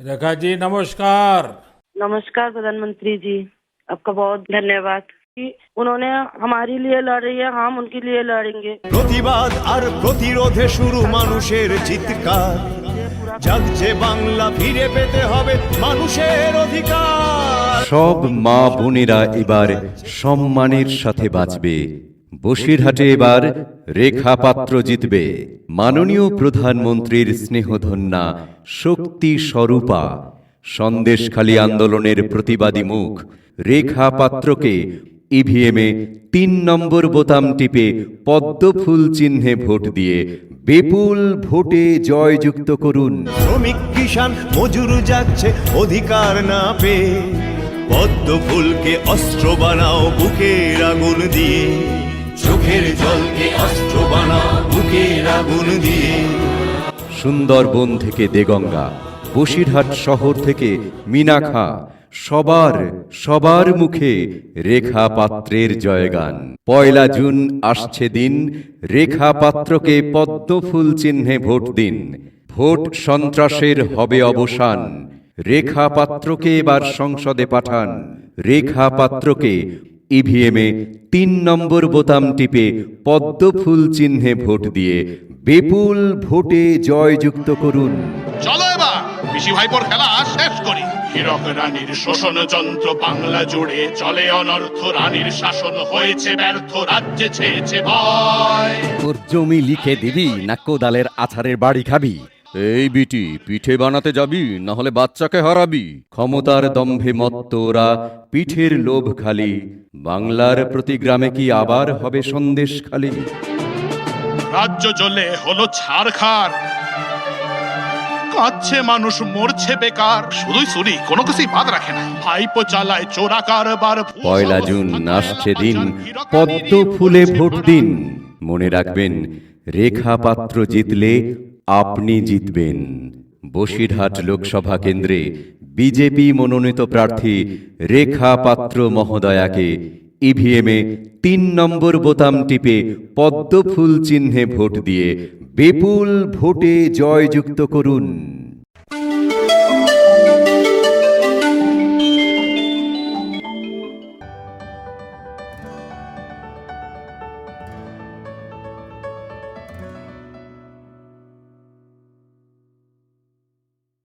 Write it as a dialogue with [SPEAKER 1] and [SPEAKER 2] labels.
[SPEAKER 1] रेखा जी नमस्कार
[SPEAKER 2] नमस्कार प्रधानमंत्री जी आपका बहुत धन्यवाद कि उन्होंने हमारे लिए लड़ रही है हम उनके लिए लड़ेंगे
[SPEAKER 3] প্রতিবাদ আর প্রতিরোধে শুরু মানুষের চিৎকার জাগছে বাংলা ফিরে পেতে হবে মানুষের অধিকার
[SPEAKER 4] সব মা বোনেরা এবার সম্মানের সাথে বাঁচবে বসিরহাটে এবার রেখা পাত্র জিতবে। মাননীয় প্রধানমন্ত্রীর স্নেহধন্যা শক্তি স্বরূপা। সন্দেশখালী আন্দোলনের প্রতিবাদী মুখ রেখা পাত্রকে ইভিএমে তিন নম্বর বোতাম টিপে পদ্মফুল চিহ্নে ভোট দিয়ে বিপুল ভোটে জয়যুক্ত করুন।
[SPEAKER 3] শ্রমিক কিষান মজুর যাচ্ছে, অধিকার না পেয়ে পদ্ম ফুলকে অস্ত্র বানাও, বুকের আগুন দিয়ে। চোখের জলকে অস্ত্র বানাও বুকের আগুন দিয়ে।
[SPEAKER 4] সুন্দরবন থেকে দেগঙ্গা, বসিরহাট শহর থেকে মিনাখা সবার সবার মুখে রেখা পাত্রের জয়গান। পয়লা জুন আসছে দিন রেখা পাত্রকে পদ্মফুল চিহ্নে ভোট দিন। ভোট সন্ত্রাসের হবে অবসান। রেখা পাত্রকে এবার সংসদে পাঠান। রেখা পাত্রকে ইভিএমে তিন নম্বর বোতাম টিপে পদ্মফুল চিহ্নে ভোট দিয়ে বিপুল ভোটে জয়যুক্ত করুন।
[SPEAKER 5] চলো এবার পিসি ভাইপোর খেলা শেষ করি। হীরক রানীর শোষণ যন্ত্র বাংলা জুড়ে চলে অনর্থ রানীর শাসন হয়েছে ব্যর্থ রাজ্যে ছেয়েছে ভয়।
[SPEAKER 4] তোর জমি লিখে দিবি না কোদালের আছারের বাড়ি খাবি। এই বিটি পিঠে বানাতে যাবি না হলে বাচ্চাকে হারাবি। ক্ষমতার দম্ভে মত্ত ওরা পিঠের লোভ খালি। বাংলার প্রতি গ্রামে কি আবার হবে সন্দেশ খালি?
[SPEAKER 5] রাজ্য জ্বলে হলো ছারখার কাঁদছে মানুষ মরছে বেকার। শুধুই চুরি কোনো কিছুই বাদ রাখে না। ভাইপো চালায় চোরা কারবার
[SPEAKER 4] পয়লা জুন আসছে দিন। পদ্ম ফুলে ভোট দিন। মনে রাখবেন রেখা পাত্র জিতলে আপনি জিতবেন। বসিরহাট লোকসভা কেন্দ্রে বিজেপি মনোনীত প্রার্থী রেখা পাত্র মহোদয়াকে ইভিএমে তিন নম্বর বোতাম টিপে পদ্মফুল চিহ্নে ভোট দিয়ে বিপুল ভোটে জয়যুক্ত করুন।